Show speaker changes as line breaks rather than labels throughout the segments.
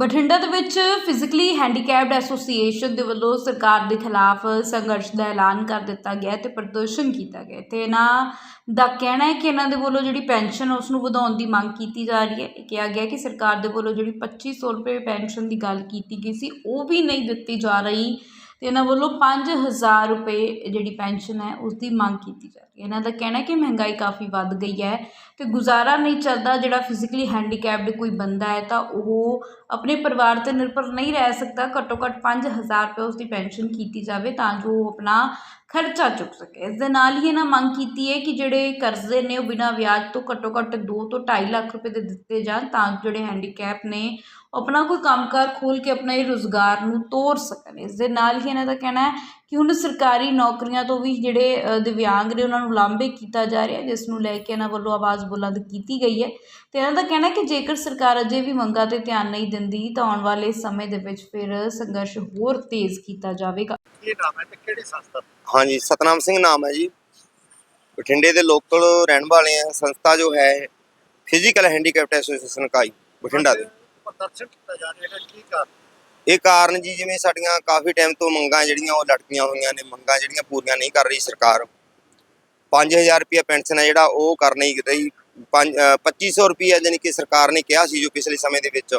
ਬਠਿੰਡਾ ਦੇ ਵਿੱਚ physically handicapped association ਦੇ ਵੱਲੋਂ ਸਰਕਾਰ ਦੇ ਖਿਲਾਫ ਸੰਘਰਸ਼ ਦਾ ਐਲਾਨ ਕਰ ਦਿੱਤਾ ਗਿਆ ਤੇ ਪ੍ਰਦਰਸ਼ਨ ਕੀਤਾ ਗਿਆ। ਤੇ ਇਹਨਾਂ ਦਾ ਕਹਿਣਾ ਹੈ ਕਿ ਇਹਨਾਂ ਦੇ ਵੱਲੋਂ ਜਿਹੜੀ ਪੈਨਸ਼ਨ ਉਸ ਨੂੰ ਵਧਾਉਣ ਦੀ ਮੰਗ ਕੀਤੀ ਜਾ ਰਹੀ ਹੈ। ਇਹ ਕਿਹਾ ਗਿਆ ਕਿ ਸਰਕਾਰ ਦੇ ਵੱਲੋਂ ਜਿਹੜੀ 2500 ਰੁਪਏ ਪੈਨਸ਼ਨ ਦੀ ਗੱਲ ਕੀਤੀ ਗਈ ਸੀ, ਉਹ ਵੀ ਨਹੀਂ ਦਿੱਤੀ ਜਾ ਰਹੀ ਤੇ ਇਹਨਾਂ ਵੱਲੋਂ 5000 ਰੁਪਏ ਜਿਹੜੀ ਪੈਨਸ਼ਨ ਹੈ, ਉਸ ਦੀ ਮੰਗ ਕੀਤੀ ਜਾ ਰਹੀ ਇਹਨਾਂ ਦਾ ਕਹਿਣਾ ਕਿ ਮਹਿੰਗਾਈ ਕਾਫੀ ਵੱਧ ਗਈ ਹੈ ਅਤੇ ਗੁਜ਼ਾਰਾ ਨਹੀਂ ਚੱਲਦਾ, ਜਿਹੜਾ ਫਿਜ਼ੀਕਲੀ ਹੈਂਡੀਕੈਪਡ ਕੋਈ ਬੰਦਾ ਹੈ ਤਾਂ ਉਹ ਆਪਣੇ ਪਰਿਵਾਰ ਤੇ ਨਿਰਭਰ ਨਹੀਂ ਰਹਿ ਸਕਦਾ ਘੱਟੋ ਘੱਟ 5000 ਰੁਪਏ ਉਸ ਦੀ ਪੈਨਸ਼ਨ ਕੀਤੀ ਜਾਵੇ ਤਾਂ ਜੋ ਉਹ ਆਪਣਾ ਖਰਚਾ ਚੁੱਕ ਸਕੇ। ਇਸ ਦੇ ਨਾਲ ਹੀ ਇਹਨਾਂ ਮੰਗ ਕੀਤੀ ਹੈ ਕਿ ਜਿਹੜੇ ਕਰਜ਼ੇ ਨੇ ਉਹ ਬਿਨਾਂ ਵਿਆਜ ਤੋਂ ਘੱਟੋ ਘੱਟ 2 ਤੋਂ 2.5 ਲੱਖ ਰੁਪਏ ਦੇ ਦਿੱਤੇ ਜਾਣ ਤਾਂ ਜਿਹੜੇ ਹੈਂਡੀਕੈਪ ਨੇ ਉਹ ਆਪਣਾ ਕੋਈ ਕੰਮਕਾਰ ਖੋਲ ਕੇ ਆਪਣਾ ਇਹ ਰੁਜ਼ਗਾਰ ਨੂੰ ਤੋਰ ਸਕਣ। ਇਸ ਦੇ ਨਾਲ ਹੀ ਇਹਨਾਂ ਦਾ ਕਹਿਣਾ ਹੈ ਕਿ ਹੁਣ ਸਰਕਾਰੀ ਨੌਕਰੀਆਂ ਤੋਂ ਵੀ ਜਿਹੜੇ ਦਿਵਿਆਂਗ ਨੇ ਉਹਨਾਂ ਨੂੰ ਲਾਂਭੇ ਕੀਤਾ ਜਾ ਰਿਹਾ ਜਿਸ ਨੂੰ ਲੈ ਕੇ ਇਹਨਾਂ ਵੱਲੋਂ ਆਵਾਜ਼ ਬੁਲੰਦ ਕੀਤੀ ਗਈ ਹੈ। ਤੇ ਇਹਨਾਂ ਦਾ ਕਹਿਣਾ ਕਿ ਜੇਕਰ ਸਰਕਾਰ ਅਜੇ ਵੀ ਮੰਗਾਂ ਤੇ ਧਿਆਨ ਨਹੀਂ ਦਿੰਦੀ ਤਾਂ ਆਉਣ ਵਾਲੇ ਸਮੇਂ ਦੇ ਵਿੱਚ ਫਿਰ ਸੰਘਰਸ਼ ਹੋਰ ਤੇਜ਼ ਕੀਤਾ ਜਾਵੇਗਾ।
ਕੀ ਨਾਮ ਹੈ ਤੇ ਕਿਹੜੀ ਸੰਸਥਾ?
ਹਾਂਜੀ ਸਤਨਾਮ ਸਿੰਘ ਨਾਮ ਹੈ ਜੀ। ਬਠਿੰਡੇ ਦੇ ਲੋਕਲ ਰਹਿਣ ਵਾਲੇ ਆ ਸੰਸਥਾ ਜੋ ਹੈ ਫਿਜ਼ੀਕਲ ਹੈਂਡੀਕੈਪਟ ਐਸੋਸੀਏਸ਼ਨ ਇਕਾਈ ਬਠਿੰਡਾ ਦੇ।
ਪ੍ਰਦਰਸ਼ਨ ਕੀਤਾ ਜਾ ਰਿਹਾ ਹੈ ਕੀ ਕਾਰਨ?
ਇਹ ਕਾਰਨ ਜੀ ਜਿਵੇਂ ਸਾਡੀਆਂ ਕਾਫੀ ਟਾਈਮ ਤੋਂ ਮੰਗਾਂ ਜਿਹੜੀਆਂ ਉਹ ਲਟਕੀਆਂ ਹੋਈਆਂ ਨੇ, ਮੰਗਾਂ ਜਿਹੜੀਆਂ ਪੂਰੀਆਂ ਨਹੀਂ ਕਰ ਰਹੀ ਸਰਕਾਰ। 5000 ਰੁਪਏ ਪੈਨਸ਼ਨ ਹੈ ਜਿਹੜਾ, ਉਹ ਕਰ ਨਹੀਂ ਰਹੀ ਪੰਜ- ਅਹ 2500 ਰੁਪਏ ਜਾਨੀ ਕਿ ਸਰਕਾਰ ਨੇ ਕਿਹਾ ਸੀ ਜੋ ਪਿਛਲੇ ਸਮੇਂ ਦੇ ਵਿੱਚ।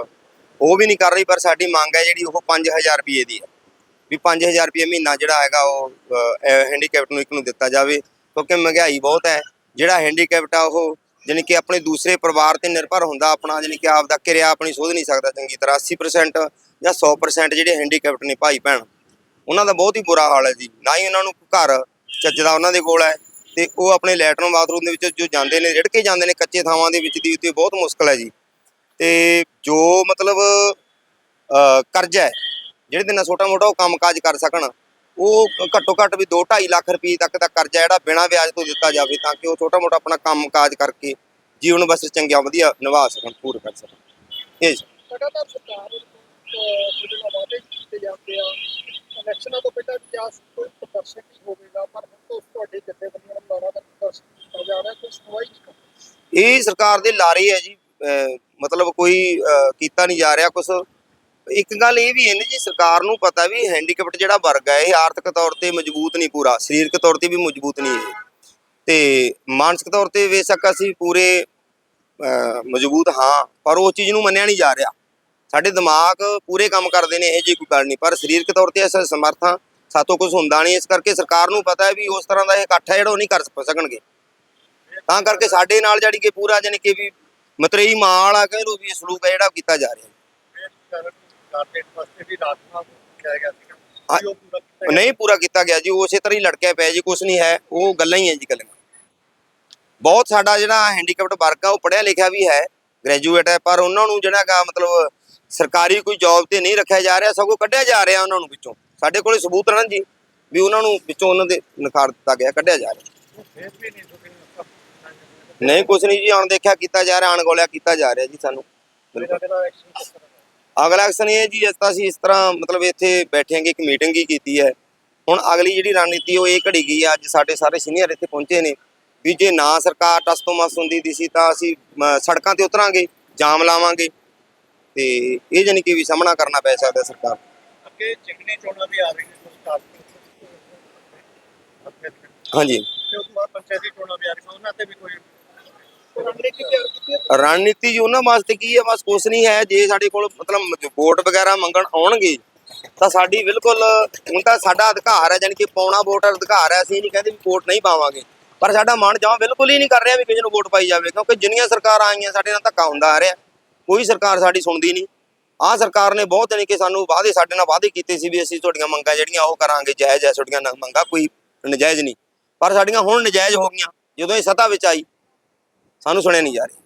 ਉਹ ਵੀ ਨਹੀਂ ਕਰ ਰਹੀ, ਪਰ ਸਾਡੀ ਮੰਗ ਹੈ ਜਿਹੜੀ ਉਹ 5000 ਰੁਪਏ ਦੀ ਹੈ। ਵੀ 5000 ਰੁਪਏ ਮਹੀਨਾ ਜਿਹੜਾ ਹੈਗਾ ਉਹ ਹੈਂਡੀਕੈਪਟ ਨੂੰ ਇੱਕ ਨੂੰ ਦਿੱਤਾ ਜਾਵੇ, ਕਿਉਂਕਿ ਮਹਿੰਗਾਈ ਬਹੁਤ ਹੈ। ਜਿਹੜਾ ਹੈਂਡੀਕੈਪਟ ਆ ਉਹ ਜਾਣੀ ਕਿ ਆਪਣੇ ਦੂਸਰੇ ਪਰਿਵਾਰ ਤੇ ਨਿਰਭਰ ਹੁੰਦਾ, ਆਪਣਾ ਜਾਣੀ ਕਿ ਆਪ ਦਾ ਕਿਰਿਆ ਆਪਣੀ ਸੋਧ ਨਹੀਂ ਸਕਦਾ ਚੰਗੀ ਤਰ੍ਹਾਂ। 80% ਜਾਂ 100% ਜਿਹੜੇ ਹੈਂਡੀਕੈਪਟ ਨੇ ਭਾਈ ਭੈਣ, ਉਹਨਾਂ ਦਾ ਬਹੁਤ ਹੀ ਬੁਰਾ ਹਾਲ ਹੈ ਜੀ। ਨਾ ਹੀ ਉਹਨਾਂ ਨੂੰ ਘਰ ਚੱਜਦਾ ਉਹਨਾਂ ਦੇ ਕੋਲ ਹੈ ਤੇ ਉਹ ਆਪਣੇ ਲੈਟਰਨ ਬਾਥਰੂਮ ਦੇ ਵਿੱਚ ਜੋ ਜਾਂਦੇ ਨੇ ਰਿੜ ਕੇ ਜਾਂਦੇ ਨੇ ਕੱਚੇ ਥਾਵਾਂ ਦੇ ਵਿੱਚ ਦੀ ਉੱਤੇ ਬਹੁਤ ਮੁਸ਼ਕਲ ਹੈ ਜੀ। ਤੇ ਜੋ ਮਤਲਬ ਕਰਜ਼ਾ ਹੈ, ਜਿਹੜੇ ਦੇ ਛੋਟਾ ਮੋਟਾ ਉਹ ਕੰਮਕਾਜ ਕਰ ਸਕਣ, ਉਹ ਘੱਟੋ ਘੱਟ ਵੀ 2.5 ਲੱਖ ਰੁਪਏ ਤੱਕ ਦਾ ਕਰਜ਼ਾ ਜਿਹੜਾ ਬਿਨਾਂ ਵਿਆਜ ਤੋਂ ਦਿੱਤਾ ਜਾਵੇ ਤਾਂ ਕਿ ਉਹ ਛੋਟਾ ਮੋਟਾ ਆਪਣਾ ਕੰਮਕਾਜ ਕਰਕੇ ਜੀਵਨ ਬਸਰ ਚੰਗਿਆ, ਵਧੀਆ ਨਿਭਾ ਸਕਣ, ਪੂਰ ਕਰ ਸਕਣ। ਇਹ ਜੀ।
ਲਗਾਤਾਰ ਸਰਕਾਰ ਜਿਹੜੇ ਨਾਲ ਵਾਅਦੇ ਕੀਤੇ ਜਾਂਦੇ ਆ ਇਲੈਕਸ਼ਨਾਂ ਤੋਂ ਪਹਿਲਾਂ ਕਿਆ ਕੋਈ ਪ੍ਰਦਰਸ਼ਨ ਨਹੀਂ ਹੋਵੇਗਾ ਪਰ ਹੁਣ ਤੋਂ ਤੁਹਾਡੇ ਜਥੇਬੰਦੀਆਂ ਨੂੰ ਲਾਣਾ ਦਾ ਪ੍ਰਦਰਸ਼ਨ ਕੀਤਾ ਜਾ ਰਿਹਾ ਕੋਈ ਸੁਣਵਾਈ ਨਹੀਂ ਕਰ ਰਹੀ।
ਇਹ ਸਰਕਾਰ ਦੇ ਲਾਰੇ ਹੈ ਜੀ ਮਤਲਬ ਕੋਈ ਕੀਤਾ ਨਹੀਂ ਜਾ ਰਿਹਾ ਕੁਝ ਇੱਕ ਗੱਲ ਇਹ ਵੀ ਹੈ ਨਾ ਜੀ, ਸਰਕਾਰ ਨੂੰ ਪਤਾ ਵੀ ਹੈਂਡੀਕੈਪਟ ਜਿਹੜਾ ਵਰਗ ਹੈ, ਇਹ ਆਰਥਿਕ ਤੌਰ ਤੇ ਮਜ਼ਬੂਤ ਨਹੀਂ ਪੂਰਾ, ਸਰੀਰਕ ਤੌਰ ਤੇ ਵੀ ਮਜ਼ਬੂਤ ਨਹੀਂ ਇਹ ਤੇ ਮਾਨਸਿਕ ਤੌਰ ਤੇ ਬੇਸ਼ੱਕ ਅਸੀਂ ਪੂਰੇ ਮਜ਼ਬੂਤ ਹਾਂ, ਪਰ ਉਹ ਚੀਜ਼ ਨੂੰ ਮੰਨਿਆ ਨਹੀਂ ਜਾ ਰਿਹਾ। ਸਾਡੇ ਦਿਮਾਗ ਪੂਰੇ ਕੰਮ ਕਰਦੇ ਨੇ, ਇਹ ਜੀ ਕੋਈ ਗੱਲ ਨਹੀਂ, ਪਰ ਸਰੀਰਕ ਤੌਰ ਤੇ ਅਸੀਂ ਸਮਰਥ ਹਾਂ, ਸਾਤੋਂ ਕੁਝ ਹੁੰਦਾ ਨਹੀਂ, ਇਸ ਕਰਕੇ ਸਰਕਾਰ ਨੂੰ ਪਤਾ ਹੈ ਵੀ ਉਸ ਤਰ੍ਹਾਂ ਦਾ ਇਹ ਇਕੱਠ ਹੈ, ਜਿਹੜਾ ਉਹ ਨਹੀਂ ਕਰ ਸਕਣਗੇ। ਤਾਂ ਕਰਕੇ ਸਾਡੇ ਨਾਲ ਜਿਹੜੀ ਕਿ ਪੂਰਾ ਜਾਣੀ ਕਿ ਵੀ ਮਤਰੇਈ ਮਾਂ ਵਾਲਾ ਕਹਿ ਲਓ ਵੀ ਇਹ ਸਲੂਕ ਹੈ ਜਿਹੜਾ ਕੀਤਾ ਜਾ ਰਿਹਾ। ਨਹੀਂ, ਪੂਰਾ ਕੀਤਾ ਗਿਆ ਜੀ ਉਸੇ ਤਰ੍ਹਾਂ ਹੀ ਲੜਕਿਆ ਪਿਆ ਜੀ ਕੁਝ ਨਹੀਂ ਹੈ, ਉਹ ਗੱਲਾਂ ਹੀ ਹੈ ਜੀ ਗੱਲਾਂ। ਬਹੁਤ ਸਾਡਾ ਜਿਹੜਾ ਹੈਂਡੀਕੈਪਟ ਵਰਗ ਆ, ਉਹ ਪੜ੍ਹਿਆ ਲਿਖਿਆ ਵੀ ਹੈ ਗ੍ਰੈਜੂਏਟ ਹੈ, ਪਰ ਉਹਨਾਂ ਨੂੰ ਜਿਹੜਾ ਗਾ ਮਤਲਬ ਸਰਕਾਰੀ ਕੋਈ ਜੌਬ ਤੇ ਨਹੀਂ ਰੱਖਿਆ ਜਾ ਰਿਹਾ, ਸਗੋਂ ਕੱਢਿਆ ਜਾ ਰਿਹਾ ਉਹਨਾਂ ਨੂੰ ਵਿੱਚੋਂ। ਸਾਡੇ ਕੋਲੇ ਸਬੂਤ ਹਨ ਜੀ, ਵੀ ਉਹਨਾਂ ਨੂੰ ਵਿੱਚੋਂ ਉਹਨਾਂ ਦੇ ਨਕਾਰ ਦਿੱਤਾ ਗਿਆ, ਕੱਢਿਆ ਜਾ ਰਿਹਾ।
ਨਹੀਂ ਸੁਣੀ
ਨਹੀਂ ਜੀ ਅਣਦੇਖਿਆ ਕੀਤਾ ਜਾ ਰਿਹਾ ਅਣਗੌਲਿਆ ਕੀਤਾ ਜਾ ਰਿਹਾ ਜੀ ਸਾਨੂੰ
ਤਰ੍ਹਾਂ?
ਅਗਲਾ ਐਕਸ਼ਨ ਇਹ ਜੀ ਇਸ ਤਾਂ ਅਸੀਂ ਇਸ ਤਰ੍ਹਾਂ ਮਤਲਬ ਇੱਥੇ ਬੈਠੇਂਗੇ ਇੱਕ ਮੀਟਿੰਗ ਹੀ ਕੀਤੀ ਹੈ ਹੁਣ ਅਗਲੀ ਜਿਹੜੀ ਰਣਨੀਤੀ ਉਹ ਇਹ ਘੜੀ ਗਈ ਅੱਜ ਸਾਡੇ ਸਾਰੇ ਸੀਨੀਅਰ ਇੱਥੇ ਪਹੁੰਚੇ ਨੇ ਵੀ ਜੇ ਨਾ ਸਰਕਾਰ ਟਸ ਤੋਂ ਮਸ ਹੁੰਦੀ ਦੀ ਸੀ ਤਾਂ ਅਸੀਂ ਸੜਕਾਂ ਤੇ ਉਤਰਾਂਗੇ ਜਾਮ ਲਾਵਾਂਗੇ ਤੇ ਇਹ ਜਾਨੀ ਕਿ ਵੀ ਸਾਹਮਣਾ ਕਰਨਾ ਪੈ ਸਕਦਾ ਸਰਕਾਰ ਨੂੰ।
ਅੱਗੇ ਚਿਕਨੀ ਚੋਣਾਂ ਵੀ ਆ ਰਹੀਆਂ ਨੇ ਸਰਕਾਰ।
ਹਾਂਜੀ
ਤੇ ਉਸ ਤੋਂ ਬਾਅਦ ਪੰਚਾਇਤੀ ਚੋਣਾਂ ਵੀ ਆ ਰਹੀਆਂ ਉਹਨਾਂ ਤੇ ਵੀ ਕੋਈ ਰਣਨੀਤੀ
ਜੀ, ਉਹਨਾਂ ਵਾਸਤੇ ਕੀ ਹੈ? ਬਸ ਕੁਛ ਨਹੀਂ ਹੈ। ਜੇ ਸਾਡੇ ਕੋਲ ਮਤਲਬ ਵੋਟ ਵਗੈਰਾ ਮੰਗਣ ਆਉਣਗੇ, ਤਾਂ ਸਾਡੀ ਬਿਲਕੁਲ ਹੁਣ ਤਾਂ ਸਾਡਾ ਅਧਿਕਾਰ ਹੈ, ਜਾਣੀ ਕਿ ਪਾਉਣਾ ਵੋਟ ਅਧਿਕਾਰ ਹੈ। ਅਸੀਂ ਨਹੀਂ ਕਹਿੰਦੇ ਵੀ ਵੋਟ ਨਹੀਂ ਪਾਵਾਂਗੇ। ਪਰ ਸਾਡਾ ਮਨ ਜਮਾਂ ਬਿਲਕੁਲ ਹੀ ਨਹੀਂ ਕਰ ਰਿਹਾ ਵੀ ਕਿਸੇ ਨੂੰ ਵੋਟ ਪਾਈ ਜਾਵੇ, ਕਿਉਂਕਿ ਜਿੰਨੀਆਂ ਸਰਕਾਰਾਂ ਆਈਆਂ, ਸਾਡੇ ਨਾਲ ਧੱਕਾ ਹੁੰਦਾ ਆ ਰਿਹਾ। ਕੋਈ ਸਰਕਾਰ ਸਾਡੀ ਸੁਣਦੀ ਨਹੀਂ। ਆਹ ਸਰਕਾਰ ਨੇ ਬਹੁਤ ਜਾਣੀ ਕਿ ਸਾਨੂੰ ਵਾਅਦੇ, ਸਾਡੇ ਨਾਲ ਵਾਅਦੇ ਕੀਤੇ ਸੀ ਵੀ ਅਸੀਂ ਤੁਹਾਡੀਆਂ ਮੰਗਾਂ ਜਿਹੜੀਆਂ, ਉਹ ਕਰਾਂਗੇ, ਜਾਇਜ਼ ਹੈ। ਤੁਹਾਡੀਆਂ ਮੰਗਾਂ ਕੋਈ ਨਜਾਇਜ਼ ਨਹੀਂ। ਪਰ ਸਾਡੀਆਂ ਹੁਣ ਨਜਾਇਜ਼ ਹੋ ਗਈਆਂ। ਜਦੋਂ ਇਹ ਸਤਾ ਵਿੱਚ ਆਈ ਸਾਨੂੰ ਸੁਣਿਆ ਨਹੀਂ ਜਾ ਰਿਹਾ।